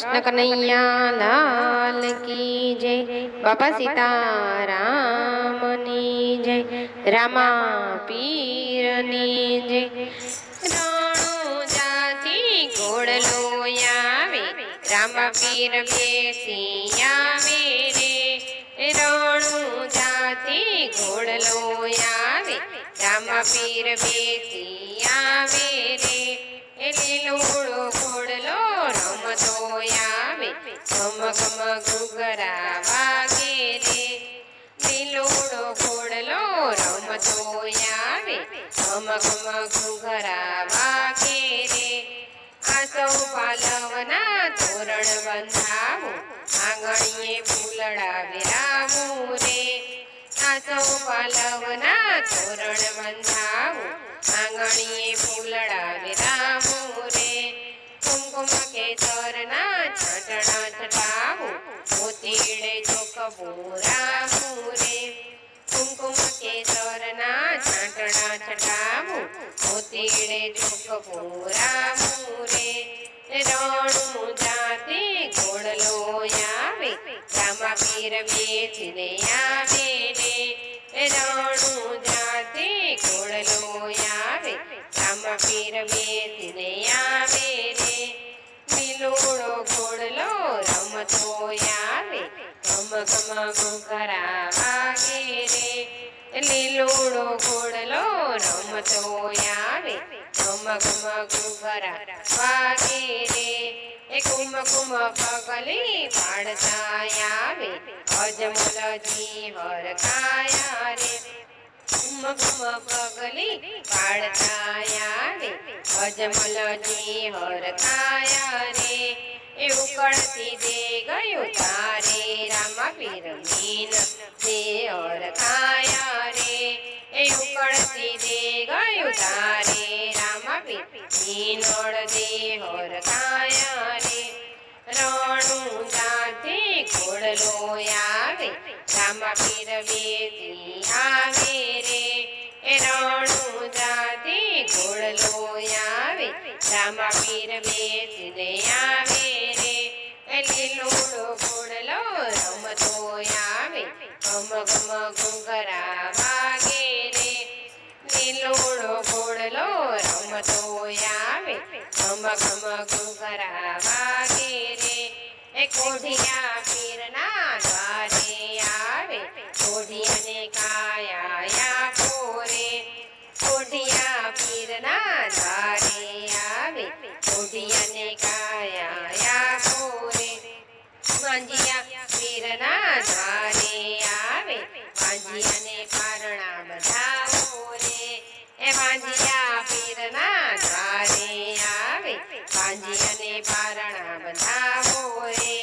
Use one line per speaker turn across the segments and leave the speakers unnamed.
કૃષ્ણ કનૈયા લાલ કી જય બાબા સીતારામની જય રામા પીરની જય રાણો જાતિ ઘોડલો આવે રામા પીર બેસી આવે રે રણુ જાતિ ઘોડલો આવે રામા પીર બેસી ઘુઘરા વાગે રે આ સૌ પાલવના તોરણ બંધાવો, આંગણીએ ફૂલડા વિરાવું રે આ સૌ પાલવના તોરણ બંધાવો, આંગણીએ ફૂલડા વિરાવું રે કુમકુમ કેસરના છટણા છટાવો મોતીડે ચોક બોરાવું મોતીડે ચોક પૂરા મૂરે. રણું જાતે ઘોડલો આવે, રામા પીર બેસીને આવે રે રણું જાતે ઘોડલો આવે, રામા પીર બેસીને આવે રે લીલોડો ઘોડલો રમતો આવે ગમ ગમ ઘુઘરા વાગે રે લીલોડો ઘોડલો રમતો આવે ગમ ગમ ઘુઘરા વાગે રે એ કુમ કુમ પગલી પાડતા આવે અજમલ જીવર કાયા રે કુમ કુમ પગલી પાડતા આવે અજમલ જીવર કાયા રે એ ઉકળતી દે ગયો તારે રામા પીર મીન દે ઓર કાયા તારે રામા પીર મીનોળ દે ઓર કાયા રે રણું જાતે ઘોડલો આવે રામા પીર બેસી આવે રે. એ રણું જાતે ઘોડલો આવે રામા પીર બેસીને આવે. ગમ ગમ ઘુઘરા વાગે રે એ કોઢિયા પીરના દ્વારે આવે કોઢિયાને કાયા પોરે કોઢિયા પીરના દ્વારે આવે કોઢિયાને કાયા પોરે વાંજિયા વાંજિયાને પારણા બધાવો રે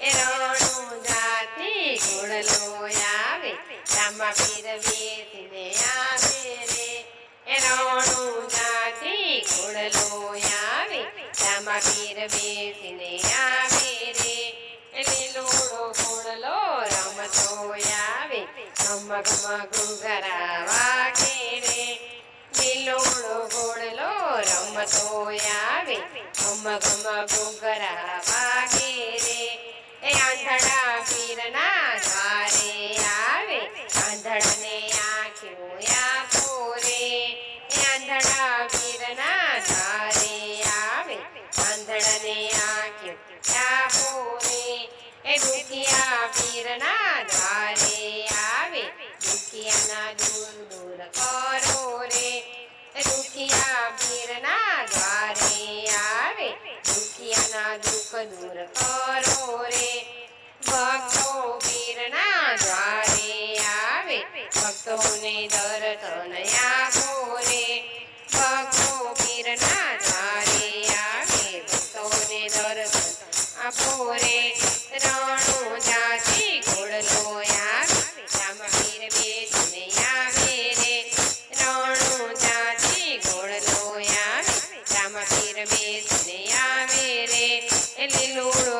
એ રણું જાતે ઘોડલો આવે. રામા પીર બેસીને આવે રે. એ રણું જાતે ઘોડલો આવે. રામા પીર બેસીને આવે રે. એ લીલોડો ઘોડલો રમતો આવે. ગમ ગમ ઘુઘરા વાગે રે લીલોડો ઘોડલો રમતો આવે. ગમ ગમ ઘુઘરા વાગે રે એ આંધળા પીરના દ્વારે આવે આંધળને આંખ્યો આપો રે એ આંધળા પીરના દ્વારે આવે આંધળને આંખ્યો આપો રે એ દુખિયા પીરના દ્વારે આવે દુખિયાના દૂર દૂર કરો દુખિયાના દુઃખ દૂર કરો રે ભક્તો પીરના દ્વારે આવે ભક્તોને દર્શન આપો રે ભક્તો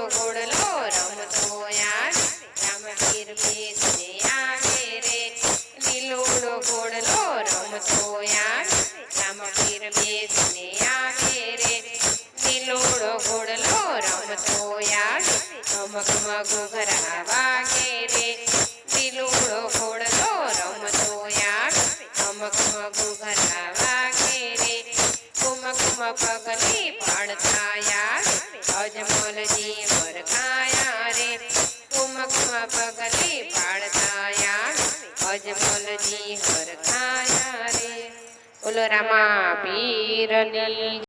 લીલોડો ઘોડલો રામા પીરની